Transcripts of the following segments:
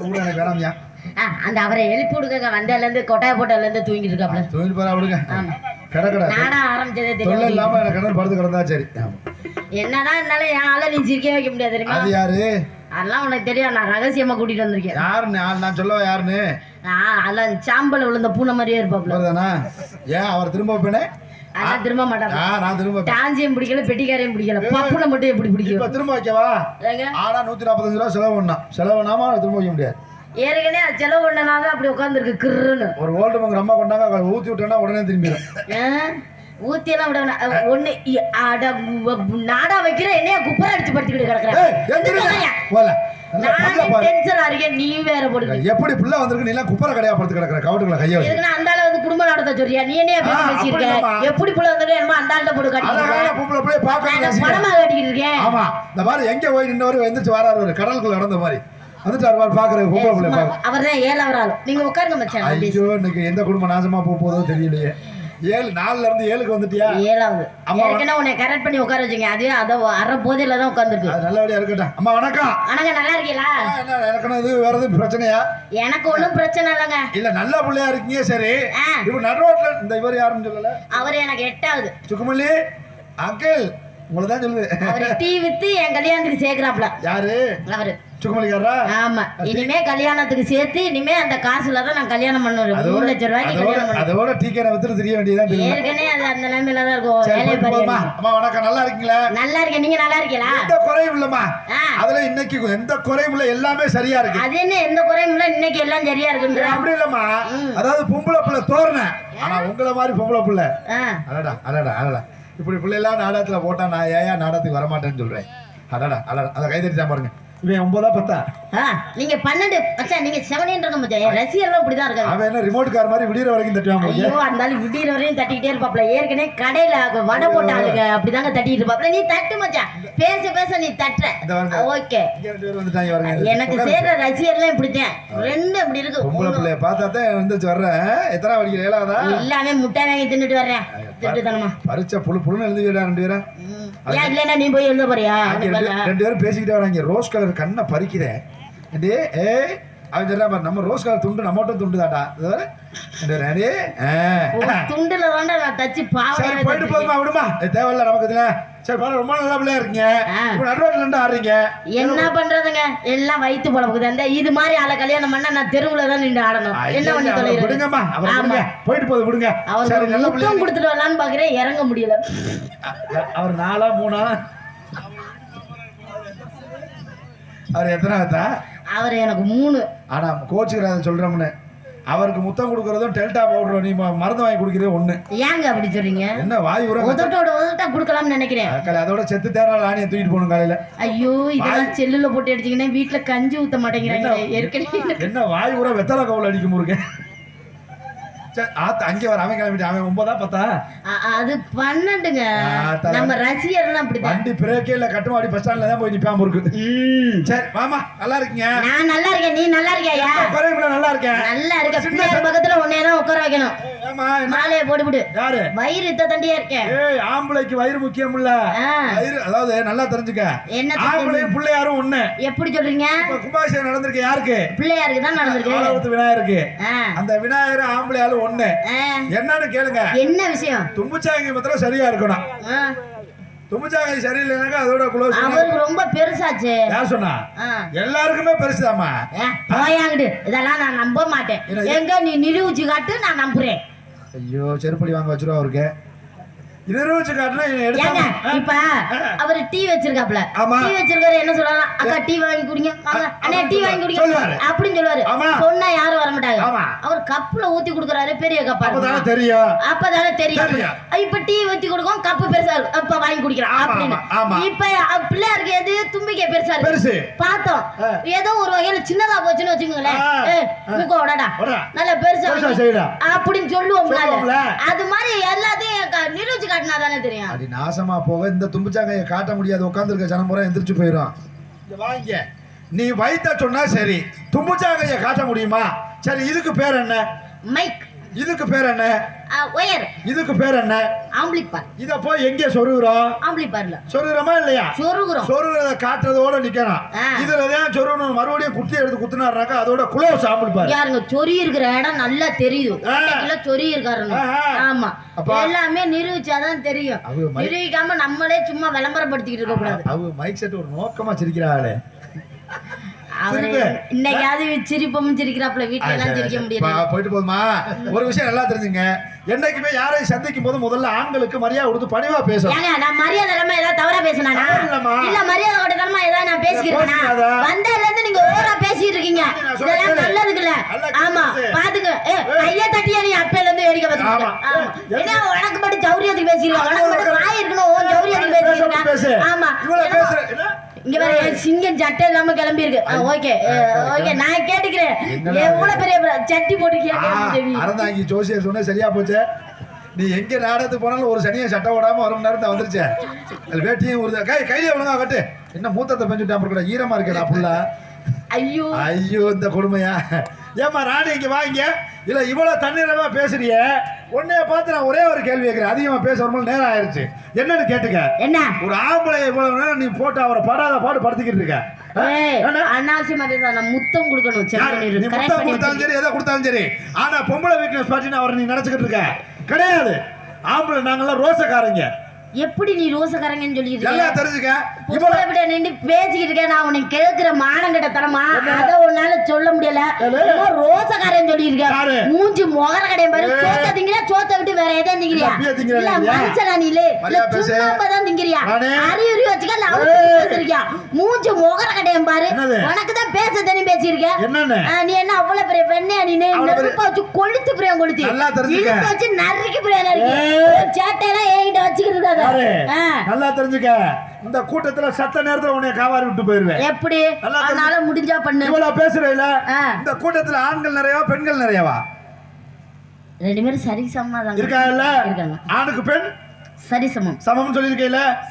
விடு எனக்கு வேணாம்யா ஆ, அந்த அவரை எழுப்பி விடுங்க. வந்ததுல இருந்து கொட்டாய போட்டதுல இருந்து தூங்கிட்டு இருக்காப்ல. தொழில் பாரா விடுங்க. ஆமா. கிட கிட. நானா ஆரம்பிச்சதே தெரியும் இல்லாம எனக்கு கிணறு படுத்து கிடந்தா சரி. என்னதான் இருந்தாலும் என் ஆளை நீ சிரிக்க வைக்க முடியாது தெரியுமா? அது யாரு? அதெல்லாம் உனக்கு தெரியும். நான் ரகசியமா கூட்டிட்டு வந்திருக்கேன். யாருன்னு? நான் சொல்லவா யாருன்னு? அதெல்லாம் சாம்பல் விழுந்த பூனை மாதிரியே இருப்பாப்ல. ஏன் அவர் திரும்ப வைப்பேனே? அதான் திரும்ப மாட்டாங்க ஆ நான் திரும்ப. டாஞ்சியும் பிடிக்கல பெட்டிக்காரையும் பிடிக்கல. பப்புனை மட்டும் எப்படி இப்ப பிடிக்கும் திரும்ப வைக்கவா ஏங்க? ஆனா நூத்தி நாற்பத்தஞ்சு ரூபா செலவு பண்ணா. செலவு பண்ணாம திரும்ப வைக்க முடியாது. ஏற்கனவே அது செலவு பண்ணனால அப்படி உட்காந்துருக்கு கிருன்னு ஒரு ஓல்டு மங்க அம்மா அதை ஊத்தி விட்டேன்னா உடனே திரும்பிடும். ஊத்தி எல்லாம் விட ஒண்ணு நாடா வைக்கிற என்னைய குப்பரை அடிச்சு படுத்துக்கிட்டு. கிடக்குறேன். நீ வேற போடுங்க எப்படி பிள்ளை வந்திருக்கு? நீ எல்லாம் குப்பரை கடையா படுத்து கிடக்குற கவுட்டுக்குள்ள கைய வச்சு. அளவுக்கு குடும்பம் நடத்த சொல்றியா? நீ அப்படி பேசியிருக்க. எப்படி புள்ள வந்துட்டு என்னமோ அந்த ஆள்கிட்ட போட்டு அழகான கட்டிட்டு பொம்பளை பிள்ளைய பார்க்க படமா கட்டிக்கிட்டு இருக்கேன். ஆமா இந்த மாதிரி எங்க போய் நின்னவரு எந்திரிச்சு வராரு ஒரு கடலுக்குள்ள நடந்த மாதிரி. வந்துட்டாரு பாரு பாக்குற பொம்பளை பிள்ளை பாக்க அவர் தான் ஏழாவது ஆள் நீங்க உட்காருங்க மச்சான். ஐயோ இன்னைக்கு எந்த குடும்பம் நாசமா போக போதோ தெரியலையே. ஏழு நாலுல இருந்து ஏழுக்கு வந்துட்டியா? ஏழாவது. அம்மா. ஏற்கனவே உன்னை கரெக்ட் பண்ணி உட்கார வச்சுங்க. அதுவே அதை அரை போதையில தான் உட்காந்துருக்கு அது நல்லபடியா இருக்கட்டும். அம்மா வணக்கம். ஆனாங்க நல்லா இருக்கீங்களா? எனக்கு இது வேற எதுவும் பிரச்சனையா? எனக்கு ஒண்ணும் பிரச்சனை இல்லைங்க. இல்ல நல்ல பிள்ளையா இருக்கீங்க சரி. இப்ப நடுரோட்ல இந்த இவர் யாருன்னு சொல்லல? அவர் எனக்கு எட்டாவது. சுக்குமல்லி அங்கிள் உங்களை தான் சொல்லுது அவர் டீ வித்து என் கல்யாணத்துக்கு சேர்க்கிறாப்ல யாரு? அவரு. சுக்குமல்லிக்காரா ஆமா. இனிமே கல்யாணத்துக்கு சேர்த்து இனிமே அந்த காசுல தான் நான் கல்யாணம் பண்ணுவேன். மூணு லட்சம் ரூபாய்க்கு கல்யாணம் அதோட டீக்கரை வித்துட்டு தெரிய வேண்டியதான் ஏற்கனவே அது அந்த நிலைமையில தான் இருக்கும். அம்மா வணக்கம். நல்லா இருக்கீங்களா? நல்லா இருக்கேன். நீங்க நல்லா இருக்கீங்களா? எந்த குறையும் இல்லம்மா. அதுல இன்னைக்கு எந்த குறையும் இல்ல. எல்லாமே சரியா இருக்கு. அது என்ன? எந்த குறையும் இல்ல. இன்னைக்கு எல்லாம் சரியா இருக்குன்ற. அப்படி இல்லம்மா. அதாவது பொம்பளை பிள்ளை தோரண. ஆனா உங்களை மாதிரி பொம்பளை பிள்ளை. அடடா அடடா அடடா. இப்படி பிள்ளைலாம் நாடகத்துல போட்டா நான் ஏன் நாடகத்துக்கு வரமாட்டேன்னு சொல்றேன்? அடடா அடடா. அதை கை தட்டிட்டா பாருங்க. இவன் ஒன்பதா பத்தா? ஆ, நீங்க பன்னெண்டு மச்சான் நீங்க செவனின்னு இருக்க மச்சான். என் ரசிகர்லாம் இப்படிதான் இருக்காங்க. அவன் என்ன ரிமோட் கார் மாதிரி விடியற வரைக்கும் தட்டுவான் போல. ஐயோ அந்த ஆளு விடியற வரையும் தட்டிக்கிட்டே இருப்பாப்ல. ஏற்கனவே கடையில வடை போட்டாளுங்க. அப்படிதாங்க தட்டிட்டு இருப்பாப்ல. நீ தட்டு மச்சான். பேச பேச நீ தட்டுற. ஓகே. பேர் எனக்கு சேர்ற ரசிகர்லாம் இப்படித்தான். ரெண்டு அப்படி இருக்கு. பொம்பளை பிள்ளைய பார்த்தா தான் வந்துச்சு வர்றேன் எத்தனை படிக்கிற ஏழாவதா? எல்லாமே முட்டை வாங்கி தின்னுட்டு வர்றேன். திட்டுத்தனமா பரிச்சை புழு புழுன்னு விடா ரெண்டு பேரும். ம். ஏன் இல்லைன்னா நீ போய் எழுத போறியா? ரெண்டு பேரும் பேசிக்கிட்டே வராங்க. ரோஸ் கலர் கண்ணை பறிக்கிறேன் ஏய் அவன் சொல்றா நம்ம ரோஸ் கலர் துண்டு நம்ம மட்டும் துண்டு. ஒரு துண்டுல தாண்டா நான் தச்சு சரி போயிட்டு போதுமா விடுமா? தேவையில்ல நமக்கு இதுல. சரி பாரு ரொம்ப நல்லா பிள்ளையா இருக்கீங்க. நடுரோட்ல நின்று ஆடுறீங்க. என்ன பண்றதுங்க? எல்லாம் வயித்து பழப்புக்குது அந்த இது மாதிரி ஆளை கல்யாணம் பண்ணா நான் தெருவுல தான் நின்று ஆடணும். என்ன பண்ணி தொலைகிறது விடுங்கம்மா போயிட்டு போகுது விடுங்க. அவர் சரி நல்ல முத்தம் கொடுத்துட்டு வரலான்னு பாக்குறேன் இறங்க முடியல. அவர் நாலா மூணா? அவர் எத்தனை ஆத்தா அவர் எனக்கு மூணு. ஆனா கோச்சுக்கிறாத சொல்றோம்னு. அவருக்கு முத்தம் கொடுக்கறதும் டெல்டா பவுடர் நீ மருந்து வாங்கி குடிக்கிறது ஒண்ணு. ஏங்க அப்படி சொல்றீங்க? என்ன வாய் உரம் உதட்டோட உதட்டா கொடுக்கலாம்னு நினைக்கிறேன். அக்கா, அதோட செத்து தேரால் ஆணியை தூக்கிட்டு போகணும் காலையில ஐயோ இதெல்லாம் செல்லுல போட்டு அடிச்சீங்கன்னா வீட்டுல கஞ்சி ஊத்த மாட்டேங்கிறாங்க ஏற்கனவே. என்ன வாய் உரம் வெத்தலை கவுல அடிக்க முருங்க சரி ஆத்த அங்கே வர அவன் கிளம்பிட்டு அவன் ஒன்பதா பத்தா? அது பன்னெண்டுங்க. நம்ம ரசிகர்லாம் அப்படிதான். வண்டி பிரேக்கே இல்ல கட்டுமாடி பஸ் ஸ்டாண்ட்ல தான் போய் நிப்பாம இருக்கு. சரி வாமா நல்லா இருக்கீங்க? நான் நல்லா இருக்கேன் நீ நல்லா இருக்கியா? நல்லா இருக்கேன்? நல்லா இருக்க பிள்ளையார் பக்கத்துல உன்னைய தான் உட்கார வைக்கணும். மாலையை போட்டுவிடு யாரு? வயிறு இத்த தண்டியா இருக்கேன் ஏய் ஆம்பளைக்கு வயிறு முக்கியம் இல்ல வயிறு அதாவது நல்லா தெரிஞ்சுக்க. என்ன ஆம்பளையும் பிள்ளையாரும் ஒண்ணு. எப்படி சொல்றீங்க? கும்பாபிஷேகம் நடந்திருக்கு யாருக்கு? பிள்ளையாருக்கு தான் நடந்திருக்கு. விநாயகருக்கு. அந்த விநாயகர் ஆம்பளையாலும் ஒண்ணு. என்னன்னு கேளுங்க. என்ன விஷயம்? தும்புச்சாங்கி மாத்திரம் சரியா இருக்கணும். தும்புச்சாங்கி சரியில்லைனாக்கா அதோட குளோஸ் அவருக்கு ரொம்ப பெருசாச்சு. யார் சொன்னா. எல்லாருக்குமே பெருசுதாம்மா. ஏ, போயாங்கிட்டு இதெல்லாம் நான் நம்ப மாட்டேன்? எங்க நீ நிரூபிச்சு காட்டு நான் நம்புறேன். ஐயோ செருப்படி வாங்க வச்சிருவா அவருக்கு இருபது காட்டுனா ஏங்க எடுத்தாங்க இப்ப அவரு டீ வச்சிருக்காப்ல. டீ வச்சிருக்காரு என்ன சொல்லலாம் அக்கா டீ வாங்கி குடிங்க அண்ணா டீ வாங்கி குடிங்க. அப்படின்னு சொல்லுவாரு. சொன்னா யாரும் வர மாட்டாங்க. அவர் கப்புல ஊத்தி கொடுக்குறாரு பெரிய கப்பா இருக்குமா? தெரியும். அப்பதானே தெரியும். இப்ப டீ ஊத்தி கொடுக்கும் கப்பு பெருசா இருக்கு. அப்ப வாங்கி குடிக்கிறான் அப்படின்னு. இப்ப பிள்ளையாருக்கு எது? தும்பிக்கை பெருசா இருக்கு. பார்த்தோம். ஏதோ ஒரு வகையில சின்னதா போச்சுன்னு வச்சுக்கோங்களேன். மூக்க விடா. நல்ல பெருசா. அப்படின்னு சொல்லுவோம்ல. அது மாதிரி எல்லாத்தையும் நிரூபிச்சு காட்டினா தானே தெரியும். அப்படி நாசமா போக இந்த தும்புச்சாங்கைய காட்ட முடியாது. உட்காந்துருக்க ஜனமுறை எந்திரிச்சு போயிடும் வாங்க. நீ வைத்த சொன்னா சரி. தும்புச்சாங்கைய காட்ட முடியுமா? சரி இதுக்கு பேர் என்ன? மைக் இதுக்கு பேர் என்ன? ஒயர் இதுக்கு பேர் என்ன? ஆம்பிளிப்பார் இத போய் எங்க சொருகுறோம்? ஆம்பிளிப்பார்ல சொருகுறோமா இல்லையா? சொருகுறோம். சொருகிறத காட்டுறதோட நிக்கணும். இதுல தான் சொருகணும். மறுபடியும் குத்தி எடுத்து குத்துனாருனாக்கா அதோட குளோஸ் ஆம்பிள் பாரு யாருங்க? சொறி இருக்கிற இடம் நல்லா தெரியுது ஆ. கிலோ சொறி இருக்காருன்னு ஆஹா. ஆமா. எல்லாமே நிரூபிச்சாதான் தெரியும். அவங்க நிரூபிக்காம நம்மளே சும்மா விளம்பரப்படுத்திக்கிட்டு இருக்க கூடாது அவ மைக் செட் ஒரு நோக்கமா சிரிக்கிறாளே. இன்னைக்காவது சிரிப்பமும் சிரிக்கிறாப்புல வீட்டுல எல்லாம் சிரிக்க போயிட்டு போதுமா? ஒரு விஷயம் நல்லா தெரிஞ்சுங்க. என்னைக்குமே யாரையும் சந்திக்கும் போது முதல்ல ஆண்களுக்கு மரியாதை கொடுத்து பணிவா பேசணும். நான் மரியாதை இல்லாம ஏதாவது தவறா பேசினானா. இல்ல மரியாதை கொடுத்தாலுமா ஏதாவது நான் பேசிக்கிறேனா. வந்ததுல இருந்து நீங்க ஓவரா பேசிட்டு இருக்கீங்க இதெல்லாம். நல்லதுக்கு இல்ல ஆமா. பாத்துங்க ஏ கைய தட்டியா நீ அப்பையில இருந்து வேடிக்கை ஏ, என்ன? உனக்கு மட்டும் ஜௌரியத்துக்கு பேசிருக்க அது உனக்கு மட்டும் உனக்கு- வாய் இருக்கணும் உன் ஜௌரியத்துக்கு பேசிருக்க? ஆமா. இவ்வளவு பேசுற? இங்க சிங்கம் சட்டை இல்லாம கிளம்பி இருக்கு ஓகே. ஓகே நான் கேட்டுக்கிறேன். எவ்வளவு பெரிய பிர- சட்டி போட்டு ஆ, கேட்க அறந்தாங்கி ஜோசியர் சொன்ன சரியா போச்சு? நீ எங்க நாடகத்துக்கு போனாலும் ஒரு சனியை சட்டை ஓடாம ஒரு மணி நேரத்தை வந்துருச்சு. அது வேட்டியும் ஒரு கை கையில ஒழுங்கா கட்டு. என்ன மூத்தத்தை பெஞ்சுட்டாம கூட ஈரமா இருக்கடா புள்ள? ஐயோ. ஐயோ இந்த கொடுமையா. ஏமா ராணி இங்க வாங்க இல்ல இவ்வளவு தண்ணீரமா பேசுறிய. உன்னைய பார்த்து நான் ஒரே ஒரு கேள்வி கேட்கிறேன். அதிகமா பேச ரொம்ப நேரம் ஆயிருச்சு. என்னன்னு கேட்டுக்க. என்ன? ஒரு ஆம்பளை இவ்வளவு நேரம் நீ போட்டு அவரை படாத பாடு படுத்திக்கிட்டு இருக்க? அனாவசியமா. நான் முத்தம் கொடுக்கணும். நீ முத்தம் கொடுத்தாலும் சரி எதை கொடுத்தாலும் சரி. ஆனா பொம்பளை வீக்னஸ் பார்த்து அவரை நீ நினைச்சுக்கிட்டு இருக்க. கிடையாது. ஆம்பளை நாங்கெல்லாம் ரோசக்காரங்க. எப்படி நீ ரோசக்காரங்கன்னு சொல்லிட்டு நல்லா இருக்க? தெரிஞ்சுக்க இவ்வளவு விட நின்னு பேசிக்கிட்டு இருக்கேன். நான் உனக்கு கேட்கிற மானங்கெட்ட தனமா? அதை உன்னால சொல்ல முடியல. ரோசக்காரன் சொல்லிட்டு இருக்க. யாரு? மூஞ்சி முகர கடையை பாரு. சோத்தை திங்கிறியா? சோத்தை விட்டு வேற எதாவது திங்கிறியா? இல்ல? மனுஷனா நீ. சுண்ணாம்புதான் திங்கிறியா? அறிகுறி வச்சுக்க, ஏய். வச்சிருக்கியா? மூஞ்சி முகர கடையை பாரு. என்னது? உனக்குதான் பேச தெரியும் பேசியிருக்க. நீ என்ன அவ்வளவு பெரிய பெண்ணே நீ நெருப்ப வச்சு கொளுத்து பிரியம் கொளுத்தி. இழுத்து வச்சு நறுக்கி பிரியம் நறுக்கி. சேட்டையெல்லாம் என்கிட்ட வச்சுக்கிட்டு. நல்லா தெரிஞ்சுக்க. இந்த கூட்டத்துல சத்த நேரத்துல உன்னை காவாரி விட்டு போயிருவேன் எப்படி? அதனால முடிஞ்சா பண்ணு. இவ்வளவு பேசுறேல. இந்த கூட்டத்துல ஆண்கள் நிறையவா பெண்கள் நிறையவா? ரெண்டு பேரும் சரிசமமா தாங்க. இருக்காங்கல்ல? இருக்காங்க. ஆணுக்கு பெண்? சரிசமம் சமம்.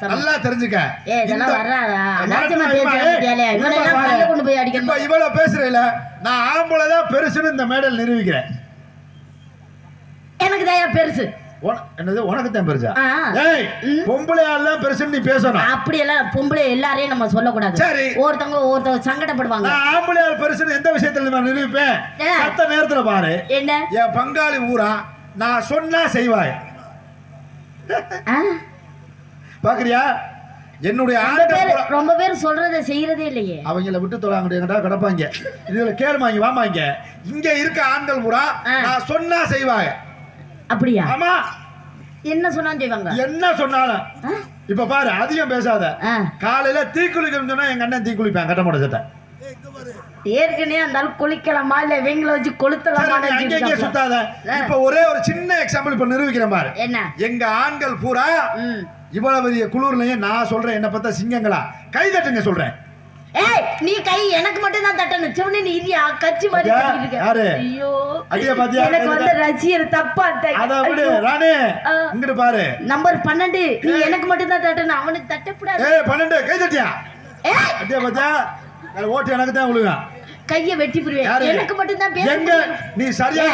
சமம். நல்லா தெரிஞ்சுக்க. ஏ இதெல்லாம் இந்த- வர்றாதா அனாவசியமா வரட்டும், பேசுறாங்க ஏய், பத்தியாலே. இவனை இப்ப எல்லாம் பாரு. கல்ல கொண்டு போய் இப்ப அடிக்கணும் இவ்வளவு பேசுறேல நான் ஆம்பளை தான் பெருசுன்னு இந்த மேடையில் நிரூபிக்கிறேன். எனக்கு தயா பெருசு. என்னது உனக்கு தான் பெருசா. ஏய் ம். பொம்பளையால பெருசுன்னு நீ பேசணும் அப்படி எல்லாம் பொம்பளை எல்லாரையும் நம்ம சொல்லக்கூடாது சரி. ஒருத்தவங்க ஒருத்தவங்க சங்கடப்படுவாங்க நான் ஆம்பளையால் பெருசுன்னு எந்த விஷயத்துல நான் நிரூபிப்பேன் ஏ. சத்த நேரத்துல பாரு என்ன என் பங்காளி ஊரா நான் சொன்னா செய்வாய் ஆ? பாக்குறியா என்னுடைய ரொம்ப பேர் பூரா- ரொம்ப பேர் சொல்றதை செய்யறதே இல்லையே அவங்கள விட்டு தொழாங்கடா கிடப்பாங்க இதுல கேளுமாங்க வாமாங்க இங்க இருக்க ஆண்கள் பூரா ஆ. நான் சொன்னா செய்வாங்க அப்படியா? ஆமா. என்ன சொன்னாலும் செய்வாங்க? என்ன சொன்னாலும்? இப்ப பாரு அதிகம் பேசாத. காலையில தீ குளிக்கணும்னு சொன்னா எங்க அண்ணன் தீ குளிப்பேன் கட்ட மாட்ட சட்டை. ஏற்கனவே அந்த அளவுக்கு குளிக்கலாமா? இல்ல இவங்கள வச்சு கொளுத்தலாமா? அங்கே சுத்தாத. இப்ப ஒரே ஒரு சின்ன எக்ஸாம்பிள் இப்ப நிரூபிக்கிறேன் பாரு. என்ன? எங்க ஆண்கள் பூரா. இவ்வளவு பெரிய குளிர்லயும் நான் சொல்றேன் என்ன பார்த்தா சிங்கங்களா? கை தட்டுங்க சொல்றேன். ஏய் நீ கை எனக்கு மட்டும் தான் தட்டணும் சிவனே நீ இரியா கச்சி மாதிரி. யாரு? ஐயோ அடியா பாத்தியா? எனக்கு வந்து ரசிகர் தப்பா அத விடு. ராணி. இங்கிட்டு பாரு நம்பர் பன்னெண்டு நீ எனக்கு மட்டும் தான் தட்டணும் அவனுக்கு தட்டக்கூடாது ஏய் பன்னெண்டு கை தட்டியா ஏய் அடியா பாத்தியா ஓட்டு எனக்கு தான் விழுங்க கைய வெட்டி யாரு? புரிவேன் எனக்கு மட்டும் தான் பேச எங்க. நீ சரியா.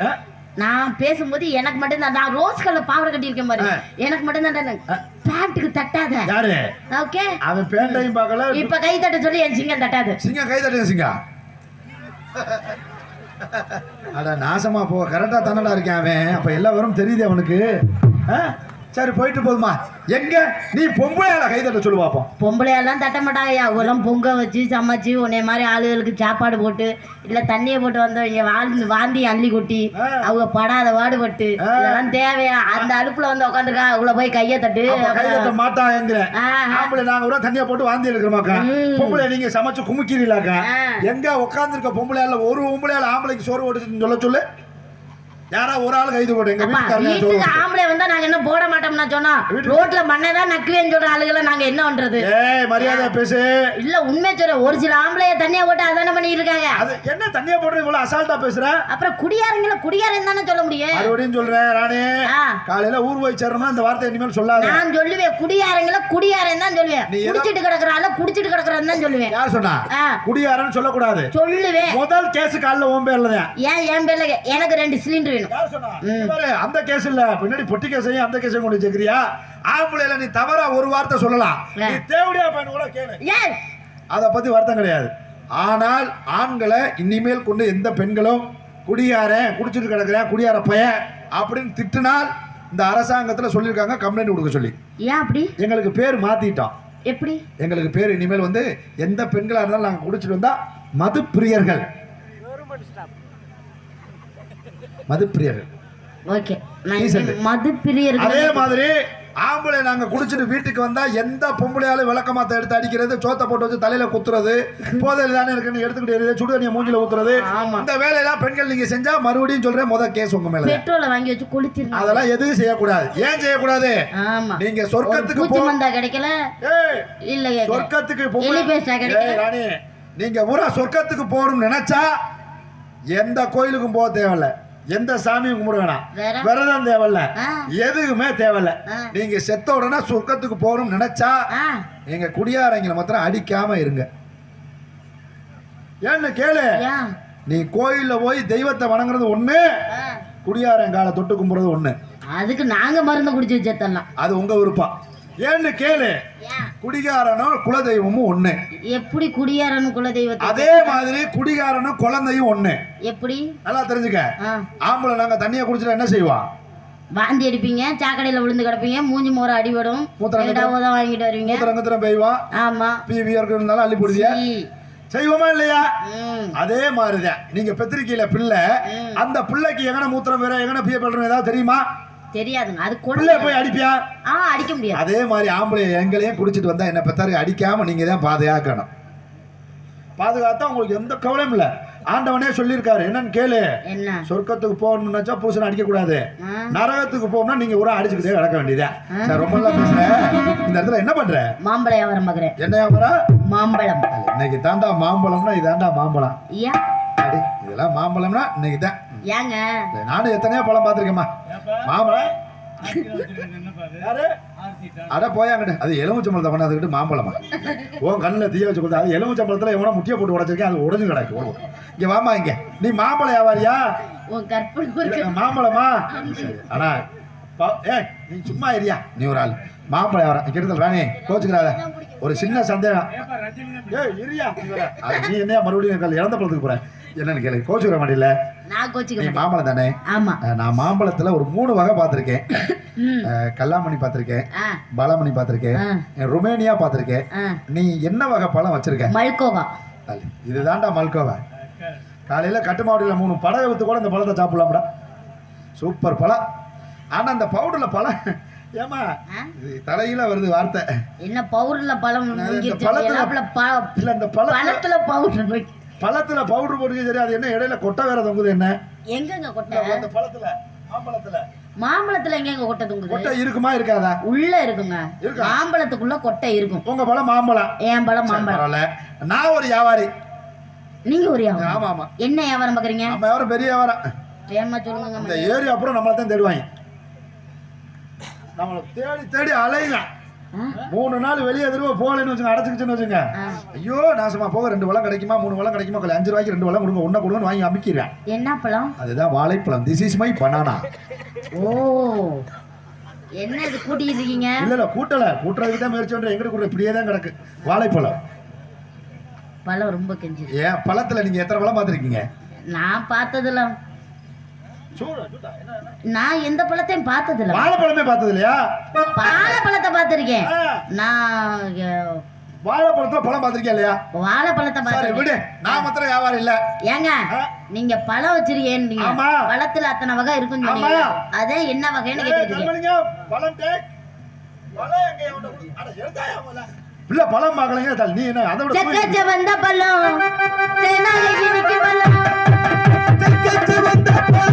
ஆ? நான் பேசும்போது எனக்கு மட்டும் தான் நான் ரோஸ் கலர் பாவாடை கட்டியிருக்கேன் பாரு. எனக்கு மட்டும் தான். பேண்ட்டுக்கு தட்டாத. யாரு? ஓகே அவன் பேண்டையும் பார்க்கல. இப்ப கை தட்ட சொல்லி என் சிங்கம் தட்டாது. சிங்கம் கை தட்டுங்க சிங்கம். அட நாசமா போ. கரெக்டா தானடா இருக்கேன் அவன். அப்ப எல்லா வரும் தெரியுது அவனுக்கு. ஆ? சரி போயிட்டு போதுமா. எங்க? நீ பொம்பளையால கை தட்ட சொல்லு பாப்போம். பொம்பளையெல்லாம் தட்ட மாட்டாங்கய்யா அவெல்லாம் பொங்க வச்சு சமைச்சு உன்னை மாதிரி ஆளுகளுக்கு சாப்பாடு போட்டு இல்ல தண்ணியை போட்டு வந்தவங்க வாழ்ந்து வாந்தி அள்ளி கொட்டி. அவங்க படாத பாடுபட்டு. இதெல்லாம் தேவையா? அந்த அடுப்புல வந்து உட்காந்துருக்கா அவள போய் கைய தட்டு கை தட்ட மாட்டாங்கிற. ஆம்பளை நாங்க கூட தண்ணியா போட்டு வாந்தி எடுக்கிறோமாக்கா. பொம்பளை நீங்க சமைச்சு குமுக்கிறீங்களாக்கா. எங்க உட்காந்துருக்க பொம்பளையால ஒரு பொம்பளையால ஆம்பளைக்கு சோறு ஓட்டுச்சுன்னு சொல்ல சொல்லு. யாரா ஒரு ஆள் கைது போட்டு? எங்க வீட்டுக்கு ஆம்பளை வந்தா நாங்க என்ன போட மாட்டோம்னா சொன்னா ரோட்ல மண்ணை தான் நக்குவேன்னு சொல்ற ஆளுகளை நாங்க என்ன பண்றது? ஏய் மரியாதை பேசு. இல்ல உண்மை சொல்ற ஒரு சில ஆம்பளைய தண்ணியா போட்டு அதானே பண்ணிட்டு இருக்காங்க அது என்ன தண்ணியா போடுற இவ்வளவு அசால்ட்டா பேசுற? அப்புறம் குடியாரங்கள குடியாரன் தானே சொல்ல முடியும். மறுபடியும் சொல்றேன் ராணி. காலையில ஊர் போய் சேரணும்னா இந்த வார்த்தை இனிமேல் சொல்லாத. நான் சொல்லுவேன் குடியாரங்கள குடியாரன் தான் சொல்லுவேன். குடிச்சிட்டு கிடக்குறாள் குடிச்சிட்டு கிடக்குறான்னு தான் சொல்லுவேன். யார் சொன்னா? ஆ. குடியாரன்னு சொல்லக்கூடாது. சொல்லுவேன். முதல் கேஸ் காலைல உன் பேர்ல தான். ஏன் என் பேர்ல? எனக்கு ரெண்டு சிலிண்டர் வேணும். அந்த கேஸ் இல்ல. பின்னாடி பொட்டி கேஸையும் அந்த கேஸையும் கொண்டு சேர்க்கிறியா ஆம்பளைல நீ தவறா ஒரு வார்த்தை சொல்லலாம். நீ தேவடியா பையன் கூட கேளு. ஏன் அதை பத்தி வருத்தம் கிடையாது. ஆனால் ஆண்களை இனிமேல் கொண்டு எந்த பெண்களும் குடியாரன் குடிச்சிட்டு கிடக்குறேன் குடியார பையன் அப்படின்னு திட்டினால் இந்த அரசாங்கத்துல சொல்லியிருக்காங்க கம்ப்ளைண்ட் கொடுக்க சொல்லி. ஏன் அப்படி? எங்களுக்கு பேர் மாத்திட்டோம். எப்படி? எங்களுக்கு பேர் இனிமேல் வந்து எந்த பெண்களா இருந்தாலும் நாங்க குடிச்சிட்டு வந்தா மது பிரியர்கள் மது பிரியர்கள் ஓகே. நான் Decent. இனிமே மது பிரியர்கள் அதே மாதிரி ஆம்பளை நாங்க குடிச்சிட்டு வீட்டுக்கு வந்தா எந்த பொம்பளையாலும் விளக்கமாத்த எடுத்து அடிக்கிறது சோத்த போட்டு வச்சு தலையில குத்துறது போதையில் தானே இருக்குன்னு எடுத்துக்கிட்டு சுடு தண்ணியை மூஞ்சில ஊத்துறது. இந்த வேலையெல்லாம் பெண்கள் நீங்க செஞ்சா மறுபடியும் சொல்றேன் முத கேஸ் உங்க மேல பெட்ரோலை வாங்கி வச்சு குளிச்சிருங்க. அதெல்லாம் எதுவும் செய்யக்கூடாது. ஏன் செய்யக்கூடாது? நீங்க சொர்க்கத்துக்கு பூச்சி கிடைக்கல? இல்ல. சொர்க்கத்துக்கு பொம்பளை- நீங்க ஊரா சொர்க்கத்துக்கு போகணும்னு நினைச்சா எந்த கோயிலுக்கும் போக தேவையில்ல. எந்த சாமியும் கும்பிட வேணாம் விரதம் தேவையில்ல. எதுவுமே தேவையில்ல. நீங்க செத்த உடனே சொர்க்கத்துக்கு போகணும்னு நினைச்சா எங்க குடியாரங்களை மாத்திரம் அடிக்காம இருங்க. ஏன்னு கேளு. நீ கோயில்ல போய் தெய்வத்தை வணங்குறது ஒண்ணு. குடியாரங்கால தொட்டு கும்பிடுறது ஒண்ணு. அதுக்கு நாங்க மருந்து குடிச்சு வச்சதெல்லாம். அது உங்க விருப்பம். ஏன்னு கேளு. குடிகாரனும் குலதெய்வமும் ஒண்ணு. எப்படி குடியாரன்னு குல தெய்வத்தை அதே மாதிரி குடிகாரனும் குழந்தையும் ஒண்ணு. எப்படி? நல்லா தெரிஞ்சுக்க. ஆம்பளை நாங்க தண்ணியை குடிச்சிட்டு என்ன செய்வான் வாந்தி அடிப்பீங்க சாக்கடையில விழுந்து கிடப்பீங்க மூஞ்சி மோர அடிபடும் உதவ வாங்கிட்டு வருவீங்க. மூத்திரம் கத்திரம் பெய்வான் ஆமா. பிவி இருந்தாலும் அள்ளி போடுவியா. செய்வோமா இல்லையா? அதே மாதிரிதான். நீங்க பெத்திரிக்கையில பிள்ளை. அந்த பிள்ளைக்கு எங்கன மூத்திரம் வேற எங்கன பிய பண்றோம் ஏதாவது தெரியுமா? தெரியாதுங்க. அது கொள்ள போய் அடிப்பியா? ஆ அடிக்க முடியாது. அதே மாதிரி ஆம்பளை எங்களையும் குடிச்சிட்டு வந்தா என்ன பெத்தாரு அடிக்காம நீங்க தான் பாதுகாக்கணும். பாதுகாத்தா உங்களுக்கு எந்த கவலையும் இல்ல. ஆண்டவனே சொல்லியிருக்காரு. என்னன்னு கேளு. என்ன? சொர்க்கத்துக்கு போகணும்னு நினைச்சா புருஷனை அடிக்க கூடாது ஆ, நரகத்துக்கு போகணும்னா நீங்க ஊரா அடிச்சுக்கிட்டே கிடக்க வேண்டியதா. சரி ரொம்ப நல்லா பேசுறேன் இந்த இடத்துல என்ன பண்ற? மாம்பழ வியாபாரம் பார்க்குறேன் என்ன வியாபாரம்? மாம்பழம். இன்னைக்கு தாண்டா மாம்பழம்னா இதாண்டா மாம்பழம். இதெல்லாம் மாம்பழம்னா இன்னைக்கு தான். ஏங்க? நானும் எத்தனையோ பழம் பார்த்துருக்கேம்மா. மாம்பழம். யாரு? அட போயாங்கட்டு அது எலுமிச்சம்பழத்தை கொண்டாந்துக்கிட்டு மாம்பழமா? உன் கண்ணில் தீய வச்சு கொடுத்தா அது எலுமிச்சம்பழத்தில் எவனோ முட்டியை போட்டு உடச்சிருக்கேன் அது உடஞ்சு கிடக்கு. இங்க வாமா இங்க. நீ மாம்பழம் வியாபாரியா? மாம்பழமா? ப- ஏய் நீ சும்மா இரியா நீ ஒரு ஆள். மாம்பழம் வியாபாரம். கிட்டத்தட்ட ராணி. கோச்சுக்கிறாத. ஒரு சின்ன சந்தேகம். ஏய் இரியா. அது நீ என்னையா மறுபடியும் கல் இறந்த பழத்துக்கு போற? என்னன்னு கேளு. கோச்சுக்கிற மாட்டில நான் கோச்சிக்க நீ மாட்டேன் மாம்பழம் தானே? ஆமா. அஹ், நான் மாம்பழத்துல ஒரு மூணு வகை பார்த்துருக்கேன். ம். கல்லாமணி பார்த்துருக்கேன் ஆ. பாலாமணி பார்த்துருக்கேன் ஆ. ருமேனியா பார்த்துருக்கேன். ஆ. நீ என்ன வகை பழம் வச்சிருக்க? மல்கோவா. இதுதான்டா மல்கோவா. காலையில கட்டு மாவட்டியில் மூணு படகை வித்து கூட இந்த பழத்தை சாப்பிடலாம்டா. சூப்பர் பழம். ஆனா அந்த பவுடர்ல பழம் ஏமா ஆ? இது தலையில வருது வார்த்தை. என்ன பவுடர்ல பழம் இந்த முங்கிருச்சு. பழத்துல- எல்லாப்புல ப- இல்ல இந்த பழ பழத்துல பவுடர் பழத்துல பவுடர் போட்டு சரி அது என்ன இடையில கொட்டை வேற தொங்குது என்ன? எங்கங்க கொட்டை? அந்த பழத்துல மாம்பழத்துல. மாம்பழத்துல எங்கங்க கொட்டை தொங்குது? கொட்டை இருக்குமா இருக்காதா? உள்ள இருக்குங்க. இருக்கா? மாம்பழத்துக்குள்ள கொட்டை இருக்கும். உங்க பழம் மாம்பழம். என் பழம் மாம்பழம். நான் ஒரு வியாபாரி. நீங்க ஒரு வியாபாரம் ஆமா ஆமா. என்ன வியாபாரம் பாக்குறீங்க? நம்ம வியாபாரம் பெரிய வியாபாரம். ஏமா சொல்லுங்க இந்த ஏரி அப்புறம் நம்மளை தான் தேடுவாங்க. நம்மளை தேடி தேடி அலையுங்க மூணு நாள் வெளியே திரும்ப போகலன்னு வச்சுங்க அடைச்சிக்கிச்சுன்னு வச்சுங்க. ஐயோ நாசமா. போக ரெண்டு வளம் கிடைக்குமா? மூணு வளம் கிடைக்குமா? கொள்ள அஞ்சு ரூபாய்க்கு ரெண்டு வளம் கொடுங்க ஒன்றை கொடுங்க வாங்கி அமைக்கிறேன் என்ன பழம்? அதுதான் வாழைப்பழம். திஸ் இஸ் மை பனானா ஓ. என்ன இது கூட்டிட்டு இருக்கீங்க இல்ல இல்ல கூட்டல. கூட்டுறதுக்கு தான் முயற்சி பண்றேன். எங்கிட்ட கூட இப்படியே தான் கிடக்கு. வாழைப்பழம். பழம் ரொம்ப கெஞ்சி ஏன் பழத்துல நீங்க எத்தனை பழம் பார்த்துருக்கீங்க? நான் பார்த்ததுல நான் எந்த பழத்தையும் பார்த்ததில்ல. வாழைப்பழமே பார்த்தது இல்லையா வாழைப்பழத்தை பார்த்திருக்கேன். நான் வாழைப்பழத்துல பழம் பார்த்திருக்கியா இல்லையா? வாழைப்பழத்தை பார்த்திருக்கேன். விடு. நான் மாத்திரம் வியாபாரம் இல்ல. ஏங்க நீங்க பழம் வச்சிருக்கீங்க ஆமா. பழத்துல அத்தனை வகை இருக்குன்னு ஆமா. சொன்னீங்க. அதே என்ன வகைன்னு கேட்டுருக்கீங்க பழம் டேக். பழம் எங்க? இல்ல பழம் பார்க்கலைங்க. நீ என்ன அதை விட செக்கச்ச வந்த பழம். தேனால வந்த பழம்,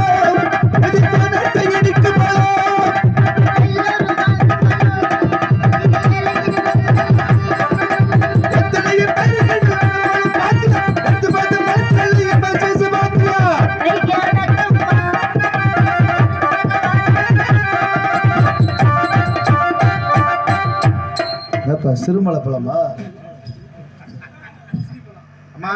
சிறுமலை பழமா அம்மா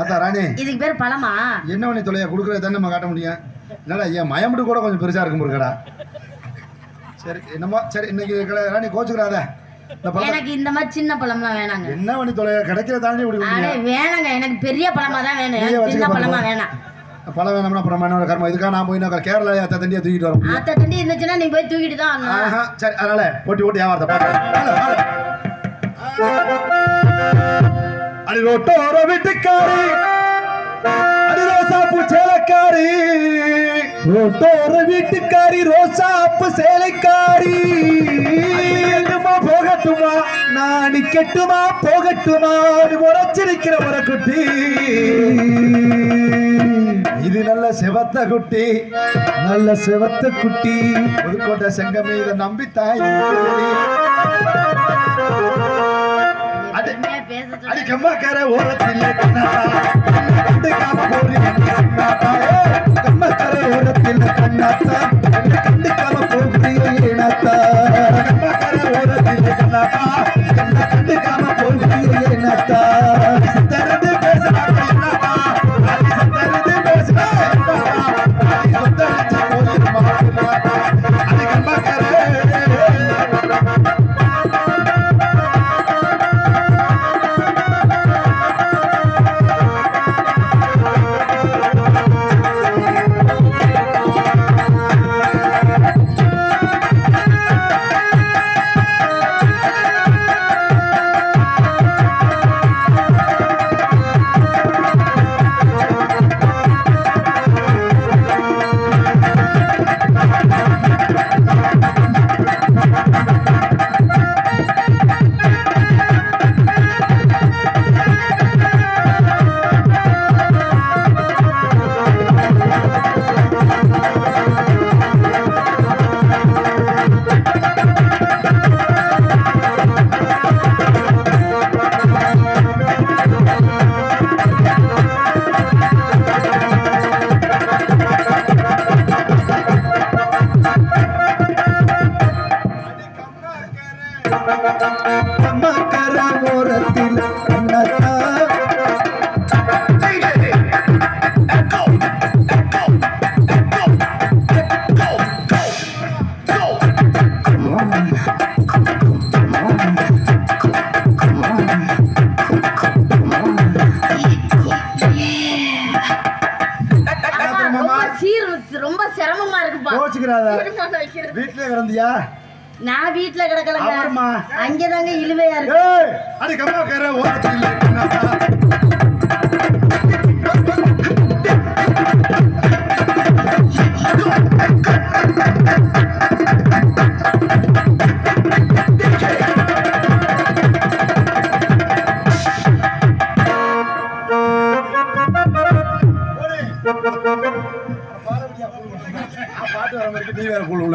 அத்தா ராணி. இதுக்கு பேர் பழமா? என்ன பண்ணி தொலையா? கொடுக்குறது தானே நம்ம காட்ட முடியும். என்னடா என் மயமுடு கூட கொஞ்சம் பெருசா இருக்கும் முருகடா சரி என்னமோ சரி இன்னைக்கு ராணி கோச்சுக்கிறாத. எனக்கு இந்த மாதிரி சின்ன பழம்லாம் வேணாங்க. என்ன பண்ணி தொலை கிடைக்கிற தாண்டி வேணாங்க. எனக்கு பெரிய பழமா தான் வேணும். சின்ன பழமா. வேணாம். பழம் வேணும்னா அப்புறம் என்னோட கர்மம். இதுக்காக நான் போய் நான் கேரளா அத்தை தண்டியை தூக்கிட்டு வர முடியும். ஆத்த தண்டி இருந்துச்சுன்னா நீ போய் தூக்கிட்டு தான் சரி அதனால போட்டி போட்டி வியாபாரத்தை அடி ரோட்டோர வீட்டுக்காரி அடி ரோசாப்பூ சேலக்காரி. ரோட்டோர வீட்டுக்காரி ரோசாப்பு சேலைக்காரி. எங்குமா போகட்டுமா? நான் நிக்கட்டுமா போகட்டுமா? உரைச்சிருக்கிற குட்டி. இது நல்ல செவத்த குட்டி நல்ல செவத்த குட்டி. புதுக்கோட்டை செங்கமே இதை நம்பித்தாய். அடி ஓரத்தில் கண்ணாத்தா கண்டுக்காம போறீங்க கம்மக்கார ஓரத்தில் கண்ணாத்தா கண்டுக்காம ரொம்ப சீர் ரொம்ப சிரமமா இருக்குப்பா. கோச்சுக்கிறாத. வீட்லயே கிடந்தியா? நான் வீட்டுல கிடக்கலங்க? அங்கதாங்க இழுவையா இருக்கு. அடி ஓரத்தில்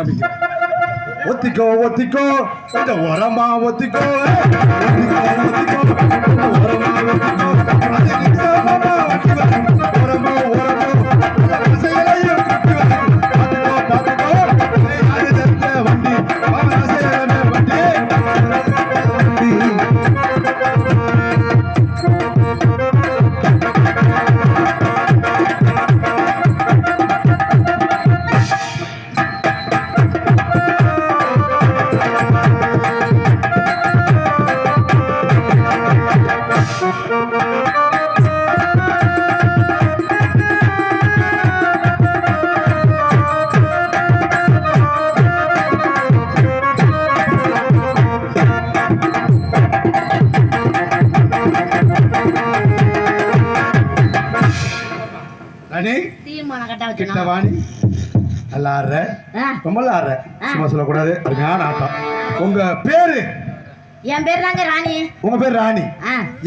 நீ வேற குழு நம்பிக்கை ஒத்திக்கோ ஒத்திக்கோ கொஞ்சம் உரமா ஒத்திக்கோ ஒத்திக்கோ ஒத்திக்கோ கொஞ்சம் உரமா ஒத்திக்கோ அது நிச்சயமா ஒத்தி வரும். உரமோ தீர்மானம் கட்ட கிட்ட வச்சு வாணி நல்லா ஆடுற. ரொம்ப நல்லா ஆடுற. சும்மா சொல்லக்கூடாது. அருமையான ஆட்டம். உங்க பேரு? என் பேர் தாங்க ராணி. உங்க பேர் ராணி.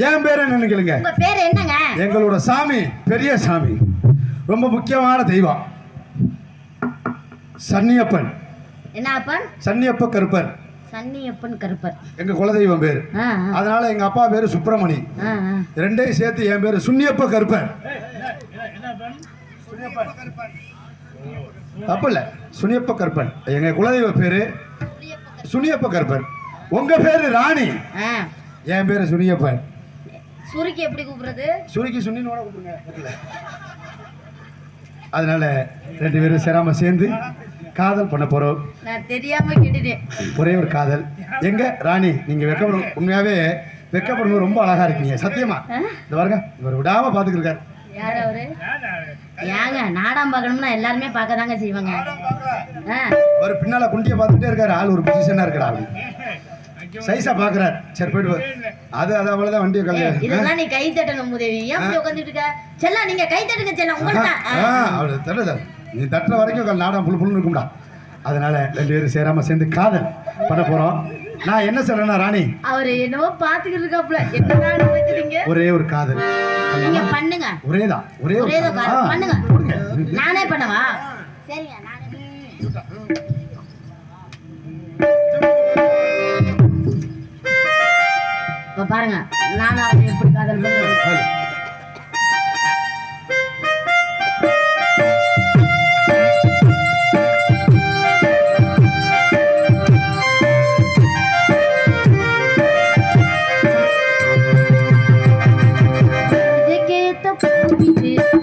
என் பேர் என்னன்னு கேளுங்க. உங்க பேர் என்னங்க? எங்களோட சாமி பெரிய சாமி. ரொம்ப முக்கியமான தெய்வம். சன்னியப்பன். என்ன அப்பன்? சன்னியப்ப கருப்பர். சன்னியப்பன் கருப்பர். எங்க குலதெய்வம் பேரு. அதனால எங்க அப்பா பேரு சுப்பிரமணி. ரெண்டையும் சேர்த்து என் பேரு சுன்னியப்ப கருப்பன் தப்பு இல்ல சுனியப்ப கருப்பன். எங்க குலதெய்வ பேரு? சுனியப்ப கருப்பன். உங்க பேரு ராணி. என் பேரு சுனியப்பன். சுருக்கி எப்படி கூப்பிடுறது? சுருக்கி கூப்பிடுங்க. பக்கத்துல. அதனால ரெண்டு பேரும் சேராம சேர்ந்து காதல் பண்ண போறோம். நான் தெரியாம கேட்டுட்டேன். ஒரே ஒரு காதல். எங்க ராணி? நீங்க வெக்கப்படும் உண்மையாவே வெக்கப்படும்போது ரொம்ப அழகா இருக்கீங்க. சத்தியமா? இந்த பாருங்க இவர் விடாம பாத்துக்கிருக்காரு யார் அவரு? ஏங்க நாடகம் பார்க்கணும்னா எல்லாருமே பார்க்க தாங்க செய்வாங்க அவர் பின்னால குண்டிய பார்த்துட்டே இருக்காரு. ஆள் ஒரு பொசிஷனா இருக்கடா சைஸா பாக்குறாரு சரி போயிட்டு. அது அது அவ்வளவுதான் வண்டியை கல்யாணம் இதெல்லாம் நீ கை தட்டணும் முதவி. ஏன் இப்படி உட்காந்துட்டு இருக்க? செல்லா நீங்க கை தட்டுங்க செல்லம் உங்களுக்கு அவரு தட்டுது நீ தட்டுற வரைக்கும் நாடகம் புல் புல்னு இருக்கும்டா. அதனால ரெண்டு பேரும் சேராம சேர்ந்து காதல் பண்ண போறோம். நான் என்ன சொல்றேன்னா ராணி? அவரு என்னவோ பாத்துக்கிட்டு இருக்காப்ல என்னடா நினைக்கிறீங்க ஒரே ஒரு காதல். நீங்க பண்ணுங்க. ஒரே தான் ஒரே ஒரு ஒரே காதல். பண்ணுங்க. நானே பண்ணவா? சரிங்க நானே இப்ப பாருங்க நானும் அவரை எப்படி காதல் பண்ணுறேன் ஹலோ. இதுக்கே